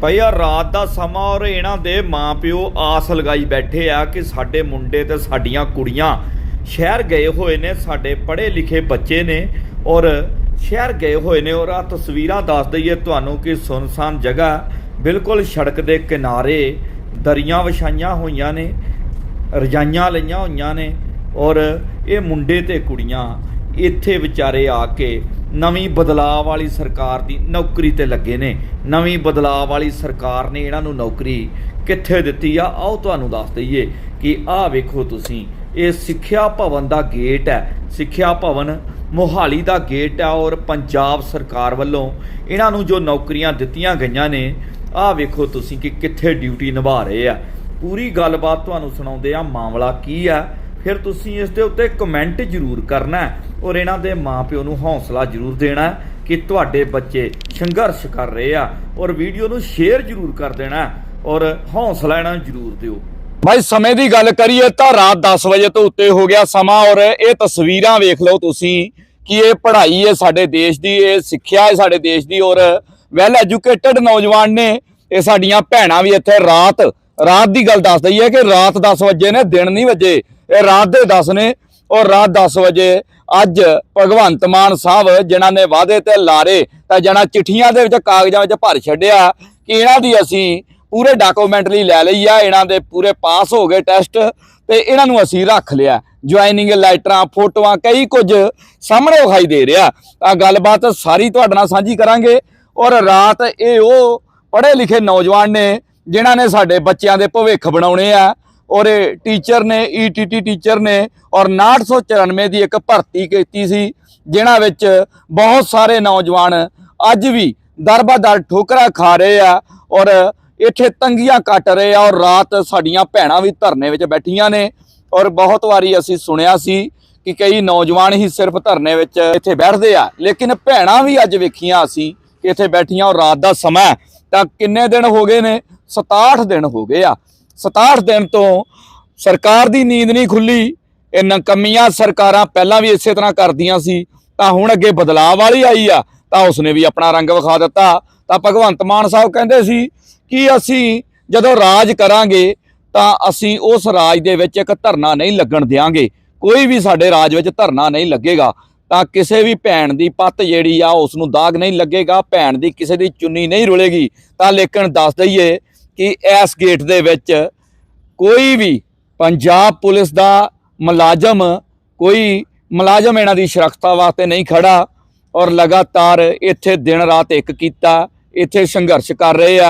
ਭਾਈ ਆ ਰਾਤ ਦਾ ਸਮਾਂ ਔਰ ਇਹਨਾਂ ਦੇ ਮਾਪਿਓ ਆਸ ਲਗਾਈ ਬੈਠੇ ਆ ਕਿ ਸਾਡੇ ਮੁੰਡੇ ਤੇ ਸਾਡੀਆਂ ਕੁੜੀਆਂ ਸ਼ਹਿਰ ਗਏ ਹੋਏ ਨੇ, ਸਾਡੇ ਪੜ੍ਹੇ ਲਿਖੇ ਬੱਚੇ ਨੇ ਔਰ ਸ਼ਹਿਰ ਗਏ ਹੋਏ ਨੇ ਔਰ ਆ ਤਸਵੀਰਾਂ ਦੱਸ ਦਈਏ ਤੁਹਾਨੂੰ ਕਿ ਸੁਨਸਾਨ ਜਗ੍ਹਾ ਬਿਲਕੁਲ ਸੜਕ ਦੇ ਕਿਨਾਰੇ ਦਰੀਆਂ ਵਿਛਾਈਆਂ ਹੋਈਆਂ ਨੇ, ਰਜਾਈਆਂ ਲਈਆਂ ਹੋਈਆਂ ਨੇ ਔਰ ਇਹ ਮੁੰਡੇ ਤੇ ਕੁੜੀਆਂ ਇੱਥੇ ਵਿਚਾਰੇ ਆ ਕੇ ਨਵੀਂ ਬਦਲਾਅ ਵਾਲੀ ਸਰਕਾਰ ਦੀ ਨੌਕਰੀ ਤੇ ਲੱਗੇ ਨੇ। ਨਵੀਂ ਬਦਲਾਅ ਵਾਲੀ ਸਰਕਾਰ ਨੇ ਇਹਨਾਂ ਨੂੰ ਨੌਕਰੀ ਕਿੱਥੇ ਦਿੱਤੀ ਆ? ਆਓ ਤੁਹਾਨੂੰ ਦੱਸ ਦਈਏ ਕਿ ਆਹ ਵੇਖੋ ਤੁਸੀਂ, ਇਹ ਸਿੱਖਿਆ ਭਵਨ ਦਾ ਗੇਟ ਹੈ। ਸਿੱਖਿਆ ਭਵਨ ਮੋਹਾਲੀ ਦਾ ਗੇਟ ਹੈ ਔਰ ਪੰਜਾਬ ਸਰਕਾਰ ਵੱਲੋਂ ਇਹਨਾਂ ਨੂੰ ਜੋ ਨੌਕਰੀਆਂ ਦਿੱਤੀਆਂ ਗਈਆਂ ਨੇ, ਆਹ ਵੇਖੋ ਤੁਸੀਂ ਕਿ ਕਿੱਥੇ ਡਿਊਟੀ ਨਿਭਾ ਰਹੇ ਆ। ਪੂਰੀ ਗੱਲਬਾਤ ਤੁਹਾਨੂੰ ਸੁਣਾਉਂਦੇ ਆ ਮਾਮਲਾ ਕੀ ਆ ਫਿਰ ਤੁਸੀਂ ਇਸ ਦੇ ਉੱਤੇ ਕਮੈਂਟ ਜ਼ਰੂਰ ਕਰਨਾ ਔਰ ਇਹਨਾਂ ਦੇ ਮਾਪਿਓ ਨੂੰ ਹੌਸਲਾ ਜ਼ਰੂਰ ਦੇਣਾ ਕਿ ਤੁਹਾਡੇ ਬੱਚੇ ਸੰਘਰਸ਼ ਕਰ ਰਹੇ ਆ ਔਰ ਵੀਡੀਓ ਨੂੰ ਸ਼ੇਅਰ ਜ਼ਰੂਰ ਕਰ ਦੇਣਾ ਔਰ ਹੌਸਲਾ ਇਹਨਾਂ ਨੂੰ ਜ਼ਰੂਰ ਦਿਓ। ਭਾਈ ਸਮੇਂ ਦੀ ਗੱਲ ਕਰੀਏ ਤਾਂ ਰਾਤ 10 ਵਜੇ ਤੋਂ ਉੱਤੇ ਹੋ ਗਿਆ ਸਮਾਂ ਔਰ ਇਹ ਤਸਵੀਰਾਂ ਵੇਖ ਲਓ ਤੁਸੀਂ ਕਿ ਇਹ ਪੜ੍ਹਾਈ ਹੈ ਸਾਡੇ ਦੇਸ਼ ਦੀ, ਇਹ ਸਿੱਖਿਆ ਹੈ ਸਾਡੇ ਦੇਸ਼ ਦੀ ਔਰ ਵੈਲ ਐਜੂਕੇਟਡ ਨੌਜਵਾਨ ਨੇ ਇਹ ਸਾਡੀਆਂ ਭੈਣਾਂ ਵੀ ਇੱਥੇ ਰਾਤ ਰਾਤ ਦੀ ਗੱਲ ਦੱਸ ਦਈਏ ਕਿ ਰਾਤ 10 ਵਜੇ ਨੇ, ਦਿਨ ਨਹੀਂ ਵਜੇ। ਇਹ ਰਾਤ ਦੇ 10 ਨੇ ਔਰ ਰਾਤ 10 ਵਜੇ ਅੱਜ ਭਗਵੰਤ ਮਾਨ ਸਾਹਿਬ ਜਿਨ੍ਹਾਂ ਨੇ ਵਾਅਦੇ ਤੇ ਲਾਰੇ ਤਾਂ ਜਣਾ ਚਿੱਠੀਆਂ ਦੇ ਵਿੱਚ ਕਾਗਜ਼ਾਂ ਵਿੱਚ ਭਰ ਛੱਡਿਆ ਕਿ ਇਹਨਾਂ ਦੀ ਅਸੀਂ ਪੂਰੇ ਡਾਕੂਮੈਂਟਰੀ ਲੈ ਲਈ ਆ, ਇਹਨਾਂ ਦੇ ਪੂਰੇ ਪਾਸ ਹੋ ਗਏ ਟੈਸਟ ਤੇ ਇਹਨਾਂ ਨੂੰ ਅਸੀਂ ਰੱਖ ਲਿਆ। ਜੁਆਇਨਿੰਗ ਲੈਟਰਾਂ ਫੋਟੋਆਂ, ਕਈ ਕੁਝ ਸਾਹਮਣੇ ਵਿਖਾਈ ਦੇ ਰਿਹਾ। ਤਾਂ ਗੱਲਬਾਤ ਸਾਰੀ ਤੁਹਾਡੇ ਨਾਲ ਸਾਂਝੀ ਕਰਾਂਗੇ ਔਰ ਰਾਤ ਇਹ ਉਹ ਪੜ੍ਹੇ ਲਿਖੇ ਨੌਜਵਾਨ ਨੇ ਜਿਨ੍ਹਾਂ ਨੇ ਸਾਡੇ ਬੱਚਿਆਂ ਦੇ ਭਵਿੱਖ ਬਣਾਉਣੇ ਆ। ਔਰ ਇਹ ਟੀਚਰ ਨੇ ਈਟੀਟੀ ਟੀਚਰ ਨੇ ਔਰ 994 ਦੀ ਇੱਕ ਭਰਤੀ ਕੀਤੀ ਸੀ, ਜਿਨ੍ਹਾਂ ਵਿੱਚ ਬਹੁਤ ਸਾਰੇ ਨੌਜਵਾਨ ਅੱਜ ਵੀ ਦਰਬਦਰ ਠੋਕਰਾ ਖਾ ਰਹੇ ਆ ਔਰ ਇੱਥੇ ਤੰਗੀਆਂ ਕੱਟ ਰਹੇ ਆ ਔਰ ਰਾਤ ਸਾਡੀਆਂ ਭੈਣਾਂ ਵੀ ਧਰਨੇ ਵਿੱਚ ਬੈਠੀਆਂ ਨੇ। ਔਰ ਬਹੁਤ ਵਾਰੀ ਅਸੀਂ ਸੁਣਿਆ ਸੀ ਕਿ ਕਈ ਨੌਜਵਾਨ ਹੀ ਸਿਰਫ ਧਰਨੇ ਵਿੱਚ ਇੱਥੇ ਬੈਠਦੇ ਆ, ਲੇਕਿਨ ਭੈਣਾਂ ਵੀ ਅੱਜ ਵੇਖੀਆਂ ਅਸੀਂ ਕਿ ਇੱਥੇ ਬੈਠੀਆਂ ਔਰ ਰਾਤ ਦਾ ਸਮਾਂ ਤਾਂ ਕਿੰਨੇ ਦਿਨ ਹੋ ਗਏ ਨੇ? 67 ਦਿਨ ਹੋ ਗਏ ਆ। 67 ਦਿਨ ਤੋਂ ਸਰਕਾਰ ਦੀ ਨੀਂਦ ਨਹੀਂ ਖੁੱਲੀ, ਇਹ ਨਕਮੀਆਂ ਸਰਕਾਰਾਂ ਪਹਿਲਾਂ ਵੀ ਇਸੇ ਤਰ੍ਹਾਂ ਕਰਦੀਆਂ ਸੀ, ਤਾਂ ਹੁਣ ਅੱਗੇ ਬਦਲਾਅ ਵਾਲੀ ਆਈ ਆ, ਤਾਂ ਉਸਨੇ ਵੀ ਆਪਣਾ ਰੰਗ ਵਿਖਾ ਦਿੱਤਾ। ਤਾਂ ਭਗਵੰਤ ਮਾਨ ਸਾਹਿਬ ਕਹਿੰਦੇ ਸੀ ਕਿ ਅਸੀਂ ਜਦੋਂ ਰਾਜ ਕਰਾਂਗੇ, ਤਾਂ ਅਸੀਂ ਉਸ ਰਾਜ ਦੇ ਵਿੱਚ ਇੱਕ ਧਰਨਾ ਨਹੀਂ ਲੱਗਣ ਦਿਆਂਗੇ। ਕੋਈ ਵੀ ਸਾਡੇ ਰਾਜ ਵਿੱਚ ਧਰਨਾ ਨਹੀਂ ਲੱਗੇਗਾ, ਤਾਂ ਕਿਸੇ ਵੀ ਭੈਣ ਦੀ ਪੱਤ ਜਿਹੜੀ ਆ ਉਸ ਨੂੰ ਦਾਗ ਨਹੀਂ ਲੱਗੇਗਾ, ਭੈਣ ਦੀ ਕਿਸੇ ਦੀ ਚੁੰਨੀ ਨਹੀਂ ਰੁਲੇਗੀ। ਤਾਂ ਲੇਕਿਨ ਦੱਸ ਦਈਏ ਕਿ ਇਸ ਗੇਟ ਦੇ ਵਿੱਚ ਕੋਈ ਵੀ ਪੰਜਾਬ ਪੁਲਿਸ ਦਾ ਮੁਲਾਜ਼ਮ, ਕੋਈ ਮੁਲਾਜ਼ਮ ਇਹਨਾਂ ਦੀ ਸੁਰੱਖਿਆ ਵਾਸਤੇ ਨਹੀਂ ਖੜਾ ਔਰ ਲਗਾਤਾਰ ਇੱਥੇ ਦਿਨ ਰਾਤ ਇੱਕ ਕੀਤਾ, ਇੱਥੇ ਸੰਘਰਸ਼ ਕਰ ਰਹੇ ਆ।